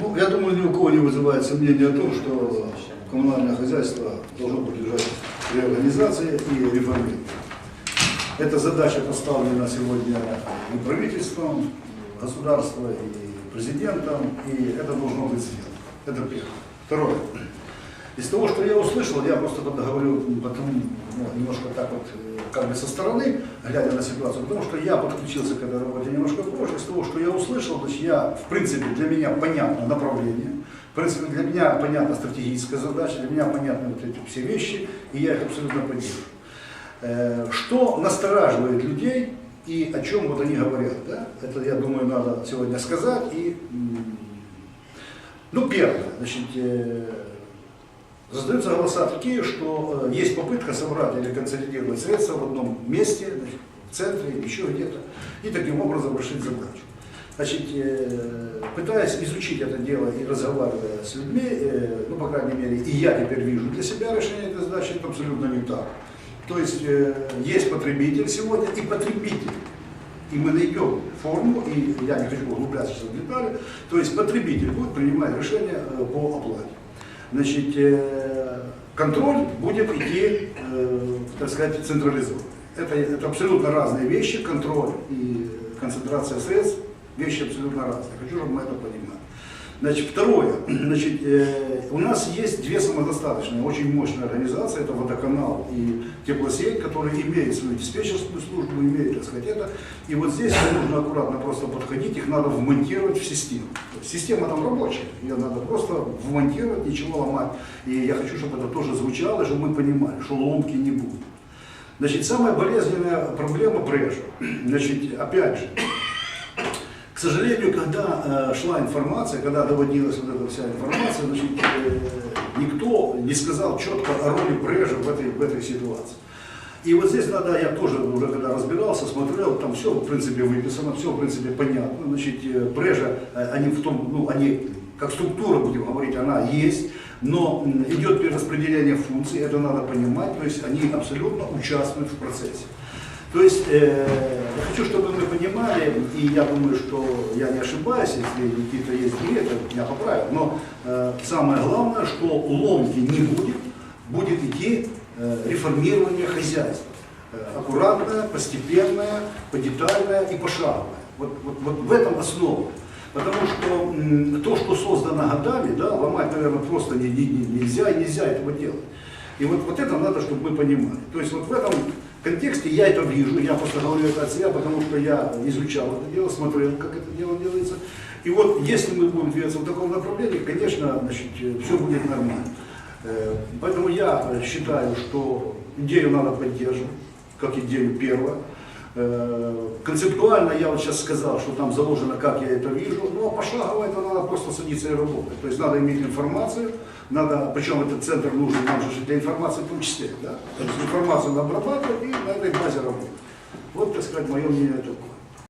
Ну, я думаю, ни у кого не вызывает сомнения о том, что коммунальное хозяйство должно подлежать реорганизации и реформированию. Эта задача поставлена сегодня и правительством, государством, и президентом, и это должно быть сделано. Это первое. Второе. Из того, что я услышал, я просто говорю, потому, ну, немножко так вот, э, как бы со стороны, глядя на ситуацию, потому что я подключился к этой работе немножко позже, из того, что я услышал, значит, я, в принципе, для меня понятно направление, в принципе, для меня понятна стратегическая задача, для меня понятны вот эти все вещи, и я их абсолютно поддерживаю. Э, Что настораживает людей и о чем вот они говорят, да? это, я думаю, надо сегодня сказать. И, ну, первое, значит, Раздаются голоса такие, что э, есть попытка собрать или консолидировать средства в одном месте, в центре, еще где-то, и таким образом решить задачу. Значит, э, пытаясь изучить это дело и разговаривая с людьми, э, ну, по крайней мере, и я теперь вижу для себя решение этой задачи, это абсолютно не так. То есть есть потребитель сегодня и потребитель. И мы найдем форму, и я не хочу углубляться в детали, то есть потребитель будет принимать решение по оплате. Значит, э, контроль будет идти, э, так сказать, централизованно. Это, это абсолютно разные вещи, контроль и концентрация средств, вещи абсолютно разные. Хочу, чтобы мы это понимали. Значит, второе. Значит, э, у нас есть две самодостаточные, очень мощные организации, это водоканал и теплосеть, которые имеют свою диспетчерскую службу, имеют, так сказать, это. И вот здесь нужно аккуратно просто подходить, их надо вмонтировать в систему. Система там рабочая, ее надо просто вмонтировать, ничего ломать. И я хочу, чтобы это тоже звучало, чтобы мы понимали, что ломки не будет. Значит, самая болезненная проблема брежа. Значит, опять же, к сожалению, когда э, шла информация, когда доводилась вот эта вся информация, значит, э, никто не сказал четко о роли Брежа в этой, в этой ситуации. И вот здесь надо, я тоже уже смотрел, там все в принципе выписано, все в принципе понятно. Значит, э, Брежа, э, они в том, ну, они, как структура, будем говорить, она есть, но идет перераспределение функций, это надо понимать, то есть они абсолютно участвуют в процессе. То есть э, я хочу, чтобы мы понимали, и я думаю, что я не ошибаюсь, если какие-то есть это меня поправят, но э, самое главное, что ломки не будет, будет идти э, реформирование хозяйства. Э, аккуратное, постепенное, подетальное и пошаговое. Вот, вот, вот в этом основа. Потому что то, что создано годами, да, ломать, наверное, просто не- не- не- нельзя нельзя этого делать. И вот, вот это надо, чтобы мы понимали. То есть вот в этом контексте я это вижу, я просто говорю это от себя, потому что я изучал это дело, смотрел, как это дело делается. И вот если мы будем двигаться в таком направлении, конечно, значит, все будет нормально. Э, Поэтому я э, считаю, что идею надо поддерживать, как идею первого. Э, Концептуально я вот сейчас сказал, что там заложено, как я это вижу, ну а пошагово это надо просто садиться и работать. То есть надо иметь информацию, надо, причем этот центр нужен нам же для информации в том числе, да? То есть информацию надо обрабатывать и на этой базе работать. Вот, так сказать, мое мнение такое.